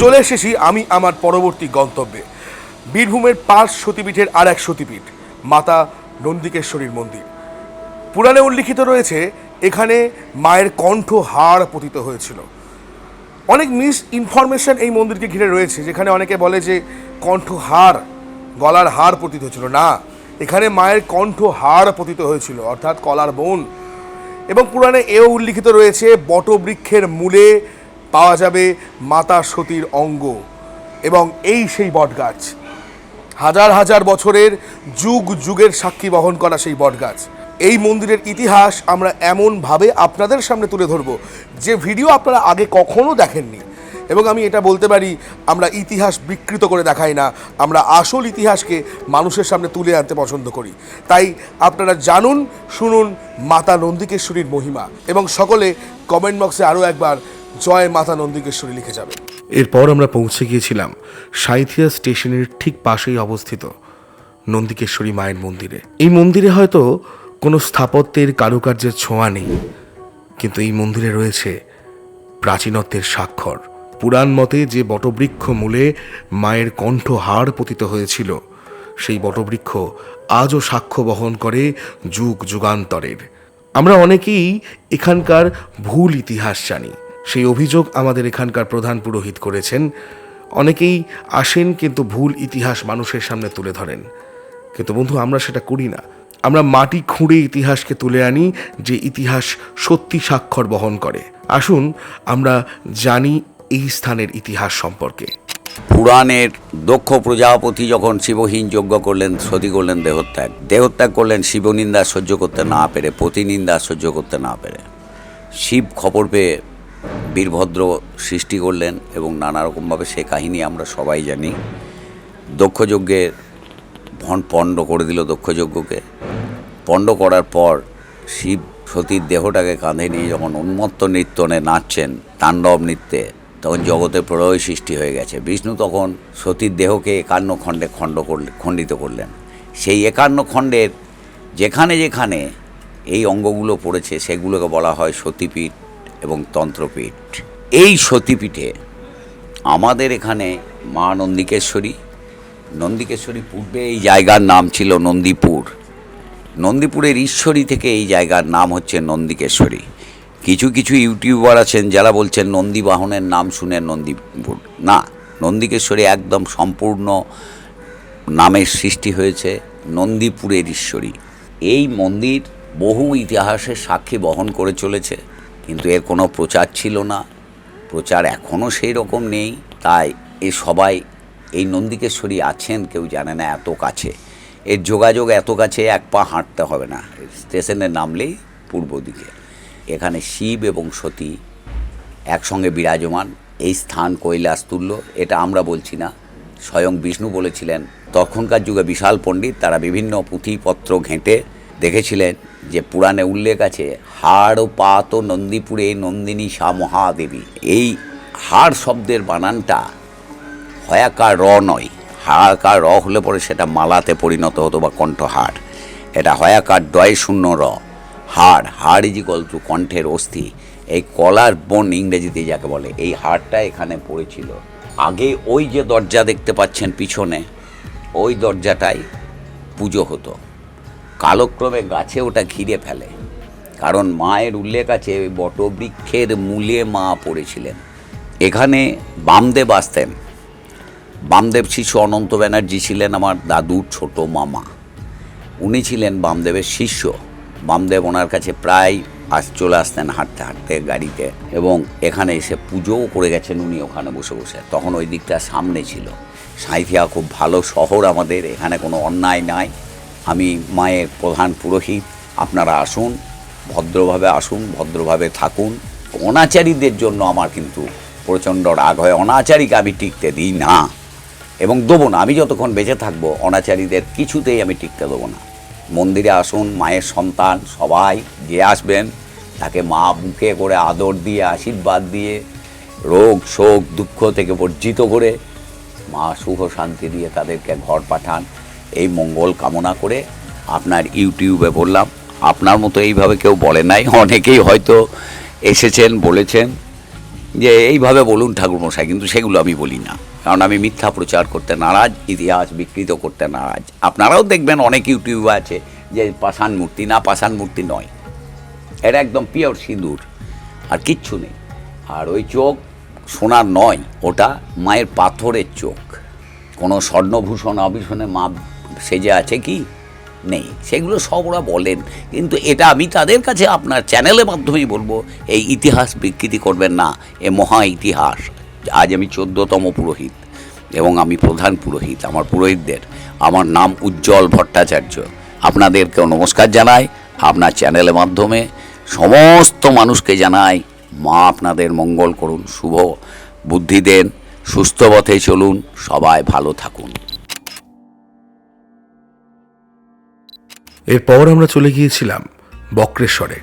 চলে এসেছি আমি আমার পরবর্তী গন্তব্যে। বীরভূমের পাঁচ সতীপীঠের আর এক সতীপীঠ, মাতা নন্দিকেশ্বরীর মন্দির। পুরাণে উল্লিখিত রয়েছে, এখানে মায়ের কণ্ঠ হাড় পতিত হয়েছিল। অনেক মিস ইনফরমেশন এই মন্দিরকে ঘিরে রয়েছে, যেখানে অনেকে বলে যে কণ্ঠ হাড়, গলার হাড় পতিত হয়েছিল। না, এখানে মায়ের কণ্ঠ হাড় পতিত হয়েছিল, অর্থাৎ কলার বোন। এবং পুরাণে এও উল্লিখিত রয়েছে, বটবৃক্ষের মূলে পাওয়া যাবে মাতা সতীর অঙ্গ এবং এই সেই বটগাছ। হাজার হাজার বছরের যুগ যুগের সাক্ষী বহন করা সেই বটগাছ। এই মন্দিরের ইতিহাস আমরা এমনভাবে আপনাদের সামনে তুলে ধরব যে ভিডিও আপনারা আগে কখনো দেখেননি। এবং আমি এটা বলতে পারি, আমরা ইতিহাস বিকৃত করে দেখাই না, আমরা আসল ইতিহাসকে মানুষের সামনে তুলে আনতে পছন্দ করি। তাই আপনারা জানুন, শুনুন মাতা নন্দিকেশ্বরীর মহিমা এবং সকলে কমেন্ট বক্সে আরও একবার জয় মাতা নন্দিকেশ্বরী লিখে যাবে। এরপর আমরা পৌঁছে গিয়েছিলাম সাঁইথিয়া স্টেশনের ঠিক পাশেই অবস্থিত নন্দিকেশ্বরী মায়ের মন্দিরে। এই মন্দিরে হয়তো কোনো স্থাপত্যের কারুকার্যের ছোঁয়া নেই, কিন্তু এই মন্দিরে রয়েছে প্রাচীনত্বের স্বাক্ষর। পুরাণ মতে যে বটবৃক্ষ মূলে মায়ের কণ্ঠ হাড় পতিত হয়েছিল, সেই বটবৃক্ষ আজও সাক্ষ্য বহন করে যুগ যুগান্তরের। আমরা অনেকেই এখানকার ভুল ইতিহাস জানি। সেই অভিযোগ আমাদের এখানকার প্রধান পুরোহিত করেছেন। অনেকেই আসেন কিন্তু ভুল ইতিহাস মানুষের সামনে তুলে ধরেন। কিন্তু বন্ধু, আমরা সেটা করি না। আমরা মাটি খুঁড়ে ইতিহাসকে তুলে আনি যে ইতিহাস সত্যি স্বাক্ষর বহন করে। আসুন, আমরা জানি এই স্থানের ইতিহাস সম্পর্কে। পুরাণের দক্ষ প্রজাপতি যখন শিবহীন যজ্ঞ করলেন, সতী করলেন দেহত্যাগ। দেহত্যাগ করলেন, শিবনিন্দা সহ্য করতে না পেরে প্রতিনিন্দা সহ্য করতে না পেরে। শিব খবর পেয়ে বীরভদ্র সৃষ্টি করলেন এবং নানা রকমভাবে সে কাহিনী আমরা সবাই জানি। দক্ষযজ্ঞের ভন পণ্ড করে দিল দক্ষযজ্ঞকে। পণ্ড করার পর শিব সতীর দেহটাকে কাঁধে নিয়ে যখন উন্মত্ত নৃত্যনে নাচছেন তাণ্ডব নৃত্যে, তখন জগতে প্রলয় সৃষ্টি হয়ে গেছে। বিষ্ণু তখন সতীর দেহকে একান্ন খণ্ডে খণ্ড করলে, খণ্ডিত করলেন। সেই একান্ন খণ্ডের যেখানে যেখানে এই অঙ্গগুলো পড়েছে, সেগুলোকে বলা হয় সতীপীঠ এবং তন্ত্রপীঠ। এই সতীপীঠে আমাদের এখানে মা নন্দিকেশ্বরী। নন্দিকেশ্বরী পূর্বে এই জায়গার নাম ছিল নন্দীপুর। নন্দীপুরের ঈশ্বরী থেকে এই জায়গার নাম হচ্ছে নন্দিকেশ্বরী। কিছু কিছু ইউটিউবার আছেন যারা বলছেন নন্দী বাহনের নাম শুনে নন্দীপুর। না, নন্দিকেশ্বরী একদম সম্পূর্ণ নামের সৃষ্টি হয়েছে নন্দীপুরের ঈশ্বরী। এই মন্দির বহু ইতিহাসের সাক্ষী বহন করে চলেছে। কিন্তু এর কোনো প্রচার ছিল না। প্রচার এখনও সেই রকম নেই। তাই এ সবাই, এই নন্দিকেশ্বরী আছেন, কেউ জানে না এত কাছে। এর যোগাযোগ এত কাছে, এক পা হাঁটতে হবে না। স্টেশনে নামলেই পূর্ব দিকে। এখানে শিব এবং সতী একসঙ্গে বিরাজমান। এই স্থান কৈলাস তুল্য, এটা আমরা বলছি না। স্বয়ং বিষ্ণু বলেছিলেন, তখনকার যুগে বিশাল পণ্ডিত, তারা বিভিন্ন পুঁথিপত্র ঘেঁটে দেখেছিলেন যে পুরাণে উল্লেখ আছে, হাড় ও পাত নন্দীপুরে নন্দিনী সা মহাদেবী। এই হাড় শব্দের বানানটা হয়াকার র নয় হাড়াকার র হলে পরে সেটা মালাতে পরিণত হতো বা কণ্ঠহাড় এটা হয়াকার ডয় শূন্য র, হাড় হাড় ইজ ইকল টু কণ্ঠের অস্থি। এই কলার বোন ইংরেজিতে যাকে বলে, এই হাড়টা এখানে পড়েছিল। আগে ওই যে দরজা দেখতে পাচ্ছেন পিছনে, ওই দরজাটাই পুজো হতো। কালক্রমে গাছে ওটা ঘিরে ফেলে। কারণ মায়ের উল্লেখ আছে, বটবৃক্ষের মূলে মা পড়েছিলেন। এখানে বামদেব আসতেন। বামদেব শিশু অনন্ত ব্যানার্জি ছিলেন আমার দাদুর ছোট মামা। উনি ছিলেন বামদেবের শিষ্য। বামদেব ওনার কাছে প্রায় আস, চলে আসতেন হাঁটতে হাঁটতে গাড়িতে এবং এখানে এসে পুজোও করে গেছেন উনি ওখানে বসে বসে। তখন ওই দিকটা সামনে ছিল। সাঁইথিয়া খুব ভালো শহর আমাদের, এখানে কোনো অন্যায় নাই। আমি মায়ের প্রধান পুরোহিত। আপনারা আসুন, ভদ্রভাবে আসুন, ভদ্রভাবে থাকুন। অনাচারীদের জন্য আমার কিন্তু প্রচণ্ড রাগ হয়। অনাচারীকে আমি টিকতে দিই না। এবং দেবো না। আমি যতক্ষণ বেঁচে থাকব, অনাচারীদের কিছুতেই আমি টিকতে দেবো না। মন্দিরে আসুন, মায়ের সন্তান, সবাই যে আসবেন, তাকে মা বুকে করে আদর দিয়ে, আশীর্বাদ দিয়ে, রোগ, শোক, দুঃখ থেকে বর্জিত করে মা সুখ শান্তি দিয়ে তাদেরকে ঘর পাঠান। এই মঙ্গল কামনা করে আপনার ইউটিউবে বললাম। আপনার মতো এইভাবে কেউ বলে নাই। অনেকেই হয়তো এসেছেন, বলেছেন যে এইভাবে বলুন ঠাকুরমশাই, কিন্তু সেগুলো আমি বলি না। কারণ আমি মিথ্যা প্রচার করতে নারাজ, ইতিহাস বিকৃত করতে নারাজ। আপনারাও দেখবেন অনেক ইউটিউব আছে যে পাষাণ মূর্তি না, পাষাণ মূর্তি নয়। এটা একদম পিওর সিঁদুর, আর কিচ্ছু নেই। আর ওই চোখ সোনার নয়, ওটা মায়ের পাথরের চোখ। কোনো স্বর্ণভূষণ অভূষণে মা সেজে আছে কি? নেই। সেগুলো সব ওরা বলেন। কিন্তু এটা আমি তাদের কাছে আপনার চ্যানেলের মাধ্যমেই বলব। এই ইতিহাস বিকৃতি করবেন না। এ মহা ইতিহাস। আজ আমি চোদ্দতম পুরোহিত এবং আমি প্রধান পুরোহিত আমার পুরোহিতদের। আমার নাম উজ্জ্বল ভট্টাচার্য। আপনাদেরকেও নমস্কার জানাই আপনার চ্যানেলের মাধ্যমে সমস্ত মানুষকে জানাই, মা আপনাদের মঙ্গল করুন, শুভ বুদ্ধি দেন, সুস্থ পথে চলুন, সবাই ভালো থাকুন। এরপর আমরা চলে গিয়েছিলাম বক্রেশ্বরে।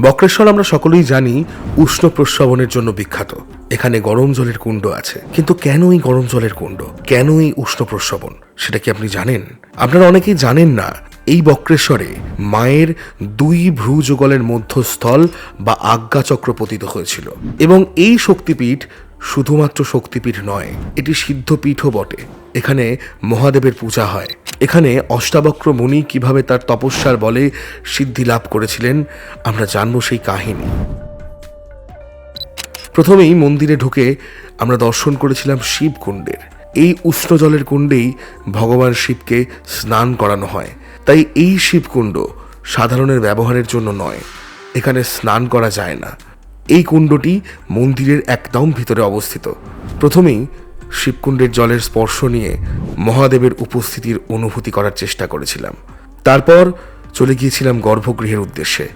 বক্রেশ্বর আমরা সকলেই জানি উষ্ণ প্রস্রবণের জন্য বিখ্যাত। এখানে গরম জলের কুণ্ড আছে। কিন্তু কেন এই গরম জলের কুণ্ড? কেন এই উষ্ণ প্রস্রবণ? সেটা কি আপনি জানেন? আপনারা অনেকেই জানেন না, এই বক্রেশ্বরে মায়ের দুই ভ্রু যুগলের মধ্যস্থল বা আজ্ঞাচক্র পতিত হয়েছিল। এবং এই শক্তিপীঠ শুধুমাত্র শক্তিপীঠ নয়, এটি সিদ্ধপীঠও বটে। এখানে মহাদেবের পূজা হয়। এখানে অষ্টাবক্র মুনি কীভাবে তার তপস্যার বলে সিদ্ধি লাভ করেছিলেন, আমরা জানব সেই কাহিনী। প্রথমেই মন্দিরে ঢুকে আমরা দর্শন করেছিলাম শিবকুণ্ডের এই উষ্ণ জলের কুণ্ডেই ভগবান শিবকে স্নান করানো হয়। তাই এই শিবকুণ্ড সাধারণের ব্যবহারের জন্য নয়, এখানে স্নান করা যায় না। এই কুণ্ডটি মন্দিরের একদম ভিতরে অবস্থিত। প্রথমেই শিবকুণ্ডের জলের স্পর্শ নিয়ে মহাদেবের উপস্থিতির অনুভূতি করার চেষ্টা করেছিলাম। তারপর চলে গিয়েছিলাম গর্ভগৃহের উদ্দেশ্যে,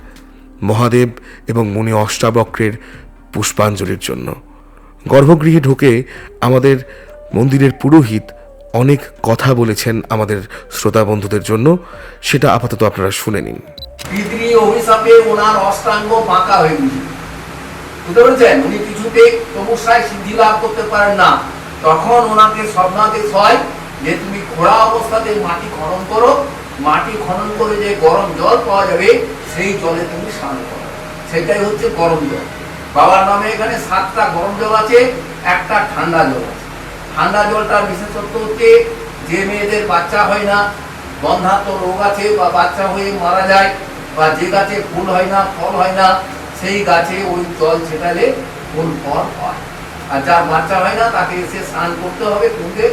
মহাদেব এবং মুনি অষ্টাবক্রের পুষ্পাঞ্জলির জন্য। গর্ভগৃহে ঢুকে আমাদের মন্দিরের পুরোহিত অনেক কথা বলেছেন আমাদের শ্রোতা বন্ধুদের জন্য, সেটা আপাতত আপনারা শুনে নিন। অষ্টাঙ্গ হয়ে উনি কিছুতে সিদ্ধি লাভ করতে পারেন না। তখন ওনাকে স্বপ্নাদেশ হয় যে তুমি খোড়া অবস্থাতে মাটি খনন করো, মাটি খনন করে যে গরম জল পাওয়া যাবে, সেই জলে তুমি স্নান করো। সেটাই হচ্ছে গরম জল। বাবার নামে এখানে সাতটা গরম জল আছে, একটা ঠান্ডা জল আছে। ঠান্ডা জলটার বিশেষত্ব হচ্ছে যে মেয়েদের বাচ্চা হয় না, বন্ধাত্ম রোগ আছে বা বাচ্চা হয়ে মারা যায় বা যে গাছে ফুল হয় না, ফল হয় না, সেই গাছে ওই জল ছেটালে ফুল ফল হয়। আর যার বাচ্চা হয় না, তাকে এসে স্নান করতে হবে কুণ্ডে।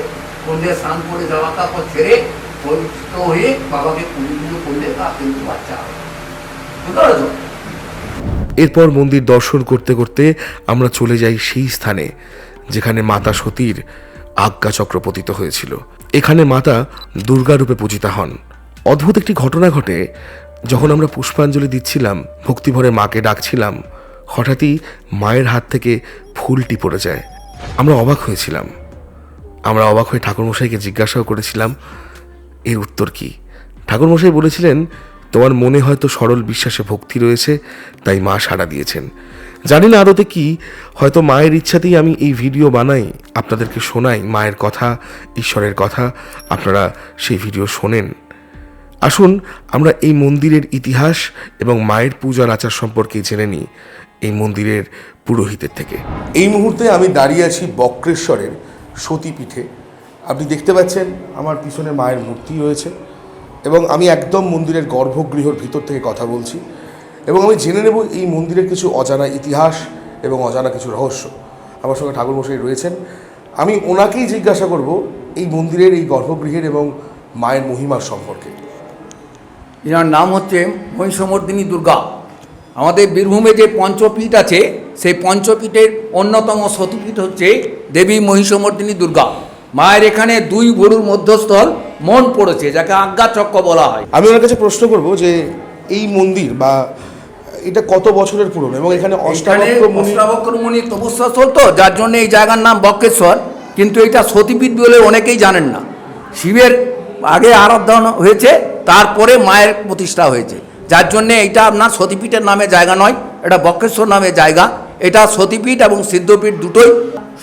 কুণ্ডে স্নান করে জামা কাপড় ছেড়ে পরিচিত হয়ে বাবাকে পুজো পুজো করলে তার কিন্তু বাচ্চা হবে। এরপর মন্দির দর্শন করতে করতে আমরা চলে যাই সেই স্থানে, যেখানে মাতা সতীর আজ্ঞা চক্র পতিত হয়েছিল। এখানে মাতা দুর্গা রূপে পূজিতা হন। অদ্ভুত একটি ঘটনা ঘটে, যখন আমরা পুষ্পাঞ্জলি দিচ্ছিলাম, ভক্তিভরে মাকে ডাকছিলাম, হঠাৎই মায়ের হাত থেকে ফুলটি পড়ে যায়। আমরা অবাক হয়েছিলাম। আমরা অবাক হয়ে ঠাকুরমশাইকে জিজ্ঞাসাও করেছিলাম, এর উত্তর কি? ঠাকুরমশাই বলেছিলেন, তোমার মনে হয়তো সরল বিশ্বাসে ভক্তি রয়েছে, তাই মা সাড়া দিয়েছেন। জানি না আদতে কি, হয়তো মায়ের ইচ্ছাতেই আমি এই ভিডিও বানাই, আপনাদেরকে শোনাই মায়ের কথা, ঈশ্বরের কথা, আপনারা সেই ভিডিও শোনেন। আসুন, আমরা এই মন্দিরের ইতিহাস এবং মায়ের পূজার আচার সম্পর্কে জেনে নিই, এই মন্দিরের পুরোহিতের থেকে। এই মুহূর্তে আমি দাঁড়িয়ে আছি বক্রেশ্বরের সতীপীঠে। আপনি দেখতে পাচ্ছেন, আমার পিছনে মায়ের মূর্তি রয়েছে এবং আমি একদম মন্দিরের গর্ভগৃহর ভিতর থেকে কথা বলছি এবং আমি জেনে নেব এই মন্দিরের কিছু অজানা ইতিহাস এবং অজানা কিছু রহস্য। আমার সঙ্গে ঠাকুরমশাই রয়েছেন। আমি ওনাকেই জিজ্ঞাসা করব, এই মন্দিরের, এই গর্ভগৃহের এবং মায়ের মহিমার সম্পর্কে। এনার নাম হচ্ছে মহিষমর্দিনী দুর্গা। আমাদের বীরভূমে যে পঞ্চপীঠ আছে সেই পঞ্চপীঠের অন্যতম সতীপীঠ হচ্ছে দেবী মহিষমর্দিনী দুর্গা। মায়ের এখানে দুই গরুর মধ্যস্থল মন পড়েছে যাকে আজ্ঞা চক্র বলা হয়। আমি ওনার কাছে প্রশ্ন করব যে এই মন্দির বা এটা কত বছরের পুরনো এবং এখানে এখানে অষ্টাবক্র মুনি অষ্টাবক্র মুনি তপস্যা চলতো যার জন্য এই জায়গার নাম বক্রেশ্বর কিন্তু এটা সতীপীঠ বলে অনেকেই জানেন না। শিবের আগে আরাধনা হয়েছে তারপরে মায়ের প্রতিষ্ঠা হয়েছে। যার জন্যে এটা আপনার সতীপীঠের নামে জায়গা নয়, এটা বক্রেশ্বর নামে জায়গা। এটা সতীপীঠ এবং সিদ্ধপীঠ দুটোই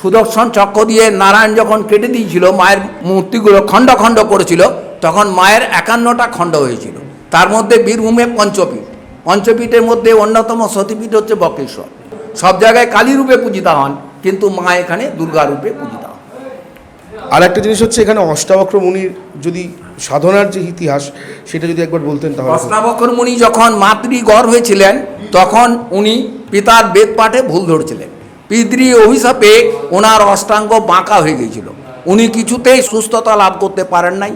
সুদর্শন চক্র দিয়ে নারায়ণ যখন কেটে দিয়েছিল, মায়ের মূর্তিগুলো খণ্ড খণ্ড করেছিল, তখন মায়ের একান্নটা খণ্ড হয়েছিল। তার মধ্যে বীরভূমে পঞ্চপীঠ। পঞ্চপীঠের মধ্যে অন্যতম সতীপীঠ হচ্ছে বক্রেশ্বর। সব জায়গায় কালী রূপে পূজিতা হন, কিন্তু মা এখানে দুর্গা রূপে পূজিত। আর একটা জিনিস হচ্ছে এখানে অষ্টাবক্র মুনির যদি সাধনার যে ইতিহাস, সেটা যদি একবার বলতেন তাহলে অষ্টাবক্র মুনি যখন মাতৃগর হয়েছিলেন, তখন উনি পিতার বেদ পাঠে ভুল ধরছিলেন। পিতৃ অভিশাপে ওনার অষ্টাঙ্গ বাঁকা হয়ে গিয়েছিল। উনি কিছুতেই সুস্থতা লাভ করতে পারেন নাই,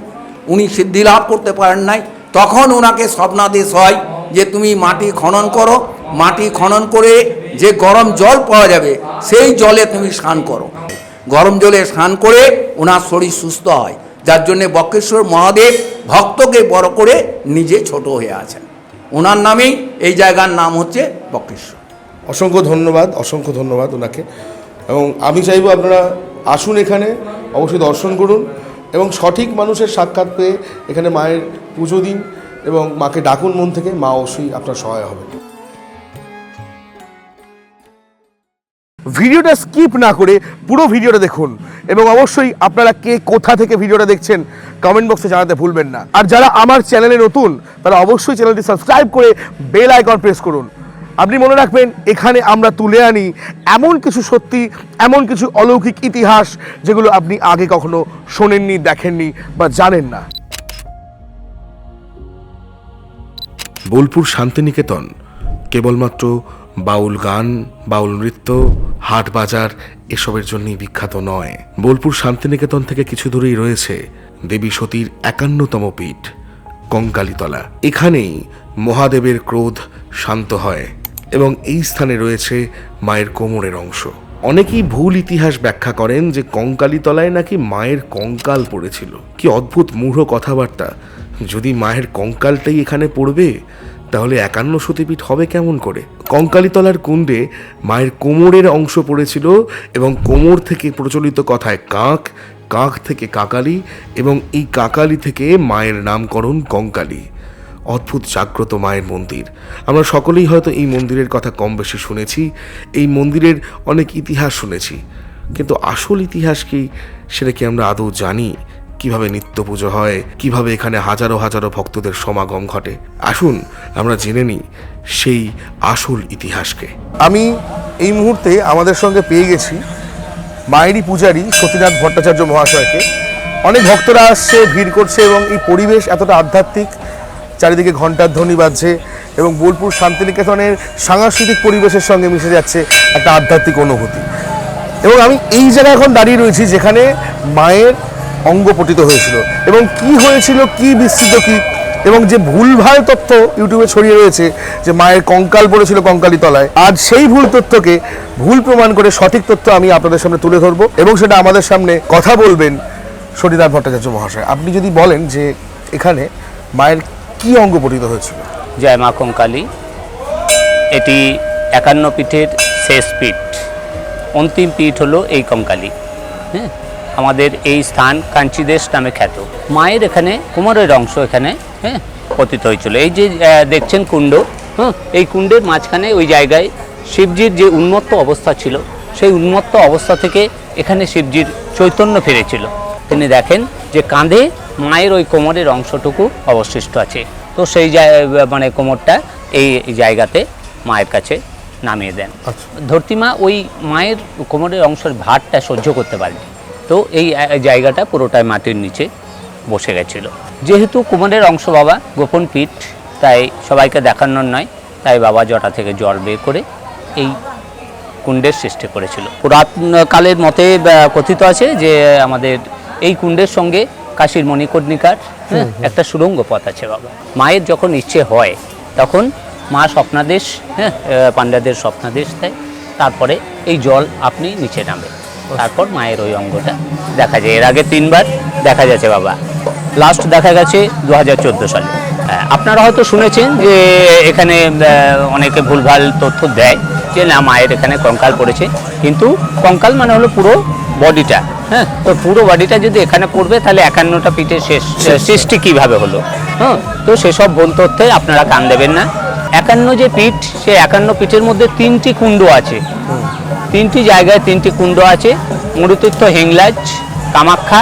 উনি সিদ্ধি লাভ করতে পারেন নাই। তখন ওনাকে স্বপ্নাদেশ হয় যে, তুমি মাটি খনন করো। মাটি খনন করে যে গরম জল পাওয়া যাবে, সেই জলে তুমি স্নান করো। গরম জলে স্নান করে ওনার শরীর সুস্থ হয়। যার জন্যে বক্রেশ্বর মহাদেব ভক্তকে বড় করে নিজে ছোট হয়ে আছেন। ওনার নামেই এই জায়গার নাম হচ্ছে বক্রেশ্বর। অসংখ্য ধন্যবাদ অসংখ্য ধন্যবাদ ওনাকে। এবং আমি চাইব আপনারা আসুন এখানে, অবশ্যই দর্শন করুন এবং সঠিক মানুষের সাক্ষাৎ পেয়ে এখানে মায়ের পুজো দিন এবং মাকে ডাকুন মন থেকে, মা অবশ্যই আপনার সহায় হবে ভিডিওটা স্কিপ না করে পুরো ভিডিওটা দেখুন এবং অবশ্যই আপনারা কে কোথা থেকে ভিডিওটা দেখছেন কমেন্ট বক্সে জানাতে ভুলবেন না। আর যারা আমার চ্যানেলে নতুন, তারা অবশ্যই চ্যানেলটি সাবস্ক্রাইব করে বেল আইকন প্রেস করুন। আপনি মনে রাখবেন, এখানে আমরা তুলে আনি এমন কিছু সত্যি, এমন কিছু অলৌকিক ইতিহাস যেগুলো আপনি আগে কখনো শোনেননি, দেখেননি বা জানেন না। বোলপুর শান্তিনিকেতন, কেবলমাত্র বাউল গান, বাউল নৃত্য, হাট বাজার এসবের জন্যই বিখ্যাত নয়। বোলপুর শান্তিনিকেতন থেকে কিছু দূরেই রয়েছে দেবী সতীর একান্নতম পীঠ, কঙ্কালীতলা। এখানেই মহাদেবের ক্রোধ শান্ত হয় এবং এই স্থানে রয়েছে মায়ের কোমরের অংশ। অনেকেই ভুল ইতিহাস ব্যাখ্যা করেন যে কঙ্কালীতলায় নাকি মায়ের কঙ্কাল পড়েছিল। কি অদ্ভুত মূঢ় কথাবার্তা। যদি মায়ের কঙ্কালটাই এখানে পড়বে তাহলে একান্ন সতীপীঠ হবে কেমন করে? কঙ্কালীতলার কুণ্ডে মায়ের কোমরের অংশ পড়েছিল এবং কোমর থেকে প্রচলিত কথায় কাক কাক থেকে কাকালি এবং এই কাকালি থেকে মায়ের নামকরণ কঙ্কালী। অদ্ভুত জাগ্রত মায়ের মন্দির। আমরা সকলেই হয়তো এই মন্দিরের কথা কম বেশি শুনেছি, এই মন্দিরের অনেক ইতিহাস শুনেছি। কিন্তু আসল ইতিহাস কি, সেটা কি আমরা আদৌ জানি? কীভাবে নিত্য পুজো হয়, কীভাবে এখানে হাজারো হাজারো ভক্তদের সমাগম ঘটে। আসুন, আমরা জেনে নিই সেই আসল ইতিহাসকে। আমি এই মুহূর্তে আমাদের সঙ্গে পেয়ে গেছি মায়েরই পূজারী সতীনাথ ভট্টাচার্য মহাশয়কে। অনেক ভক্তরা আসছে, ভিড় করছে এবং এই পরিবেশ এতটা আধ্যাত্মিক, চারিদিকে ঘণ্টার ধ্বনি বাজছে এবং বোলপুর শান্তিনিকেতনের সাংস্কৃতিক পরিবেশের সঙ্গে মিশে যাচ্ছে একটা আধ্যাত্মিক অনুভূতি। এবং আমি এই জায়গায় এখন দাঁড়িয়ে রয়েছি যেখানে মায়ের অঙ্গ পতিত হয়েছিল। এবং কি হয়েছিল, কি বিস্তৃত কি, এবং যে ভুলভাল তথ্য ইউটিউবে ছড়িয়ে রয়েছে যে মায়ের কঙ্কাল পড়েছিল কঙ্কালী তলায়, আজ সেই ভুল তথ্যকে ভুল প্রমাণ করে সঠিক তথ্য আমি আপনাদের সামনে তুলে ধরবো এবং সেটা আমাদের সামনে কথা বলবেন সরিনাথ ভট্টাচার্য মহাশয়। আপনি যদি বলেন যে এখানে মায়ের কি অঙ্গ পতিত হয়েছিল? জয় মা কঙ্কালী। এটি একান্ন পীঠের শেষ পীঠ। অন্তিম পীঠ হলো এই কঙ্কালী। হ্যাঁ? আমাদের এই স্থান কাঞ্চিদেশ নামে খ্যাত। মায়ের এখানে কোমরের অংশ এখানে হ্যাঁ পতিত হয়েছিল। এই যে দেখছেন কুণ্ড হ্যাঁ এই কুণ্ডের মাঝখানে ওই জায়গায় শিবজির যে উন্মত্ত অবস্থা ছিল সেই উন্মত্ত অবস্থা থেকে এখানে শিবজির চৈতন্য ফিরেছিল। তিনি দেখেন যে কাঁধে মায়ের ওই কোমরের অংশটুকু অবশিষ্ট আছে। তো সেই জায়- মানে কোমরটা এই জায়গাতে মায়ের কাছে নামিয়ে দেন। আচ্ছা। ধরতিমা ওই মায়ের কোমরের অংশের ভারটা সহ্য করতে পারেনি তো এই জায়গাটা পুরোটাই মাটির নিচে বসে গেছিল। যেহেতু কোমরের অংশ বাবা গোপন পীঠ তাই সবাইকে দেখানোর নয় তাই বাবা জটা থেকে জল বের করে এই কুণ্ডের সৃষ্টি করেছিল। পুরাতন কালের মতে কথিত আছে যে আমাদের এই কুণ্ডের সঙ্গে কাশীর মণিকর্ণিকার হ্যাঁ, একটা সুড়ঙ্গ পথ আছে বাবা। মায়ের যখন ইচ্ছে হয় তখন মা স্বপ্নাদেশ হ্যাঁ পাণ্ডাদের স্বপ্নাদেশ দেয়। তারপরে এই জল আপনি নিচে নামে তারপর মায়ের ওই অঙ্গটা দেখা যায়। এর আগে তিনবার দেখা গেছে বাবা। লাস্ট দেখা গেছে দু হাজার চোদ্দ সালে। হ্যাঁ, আপনারা হয়তো শুনেছেন যে এখানে অনেকে ভুলভাল তথ্য দেয় যে না মায়ের এখানে কঙ্কাল পড়েছে। কিন্তু কঙ্কাল মানে হলো পুরো বডিটা হ্যাঁ তো পুরো বডিটা যদি এখানে পড়বে তাহলে একান্নটা পিঠের শেষ। সৃষ্টি কীভাবে হলো? হ্যাঁ তো সেসব ভুল তথ্যে আপনারা কান দেবেন না। একান্ন যে পিঠ সে একান্ন পিঠের মধ্যে তিনটি কুণ্ড আছে। তিনটি জায়গায় তিনটি কুণ্ড আছে। মরুতীর্থ হেংলাজ কামাখ্যা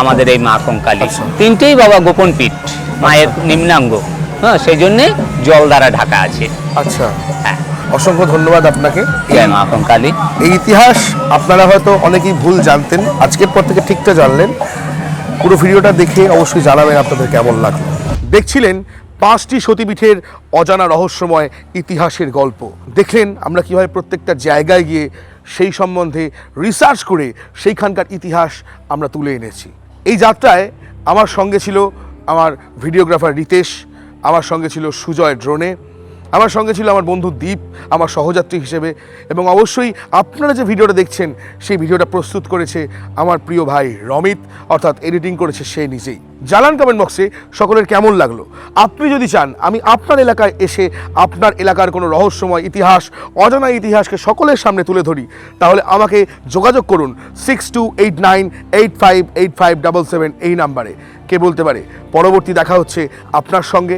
আমাদের এই মা কঙ্কালী। তিনটেই বাবা গোপন পীঠ মায়ের নিম্নাঙ্গ। হ্যাঁ সেই জন্যে জল দ্বারা ঢাকা আছে। আচ্ছা। হ্যাঁ। অসংখ্য ধন্যবাদ আপনাকে। জয় মা কঙ্কালী। এই ইতিহাস আপনারা হয়তো অনেকেই ভুল জানতেন। আজকের পর থেকে ঠিকটা জানলেন। পুরো ভিডিওটা দেখে অবশ্যই জানাবেন আপনাদের কেমন লাগল। দেখছিলেন পাঁচটি সতীপীঠের অজানা রহস্যময় ইতিহাসের গল্প। দেখলেন আমরা কীভাবে প্রত্যেকটা জায়গায় গিয়ে সেই সম্বন্ধে রিসার্চ করে সেইখানকার ইতিহাস আমরা তুলে এনেছি। এই যাত্রায় আমার সঙ্গে ছিল আমার ভিডিওগ্রাফার রিতেশ, আমার সঙ্গে ছিল সুজয় ড্রোনে আমার সঙ্গে ছিল আমার বন্ধু দীপ, আমার সহযাত্রী হিসেবে। এবং অবশ্যই আপনারা যে ভিডিওটা দেখছেন, সেই ভিডিওটা প্রস্তুত করেছে আমার প্রিয় ভাই রমিত, অর্থাৎ এডিটিং করেছে সে নিজেই। জানান কমেন্ট বক্সে সকলের কেমন লাগল। আপনি যদি চান, আমি আপনার এলাকায় এসে আপনার এলাকার কোনো রহস্যময় ইতিহাস, অজানা ইতিহাসকে সকলের সামনে তুলে ধরি, তাহলে আমাকে যোগাযোগ করুন six two eight nine eight five eight five double seven এই নাম্বারে কে বলতে পারে পরবর্তী দেখা হচ্ছে আপনার সঙ্গে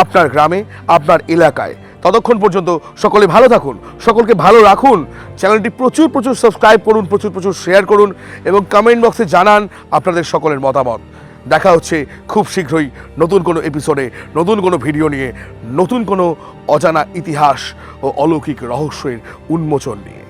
আপনার গ্রামে, আপনার এলাকায়। ততক্ষণ পর্যন্ত সকলে ভালো থাকুন, সকলকে ভালো রাখুন। চ্যানেলটি প্রচুর প্রচুর সাবস্ক্রাইব করুন, প্রচুর প্রচুর শেয়ার করুন এবং কমেন্ট বক্সে জানান আপনাদের সকলের মতামত। দেখা হচ্ছে খুব শীঘ্রই নতুন কোনো এপিসোডে নতুন কোনো ভিডিও নিয়ে, নতুন কোনো অজানা ইতিহাস ও অলৌকিক রহস্যের উন্মোচন নিয়ে।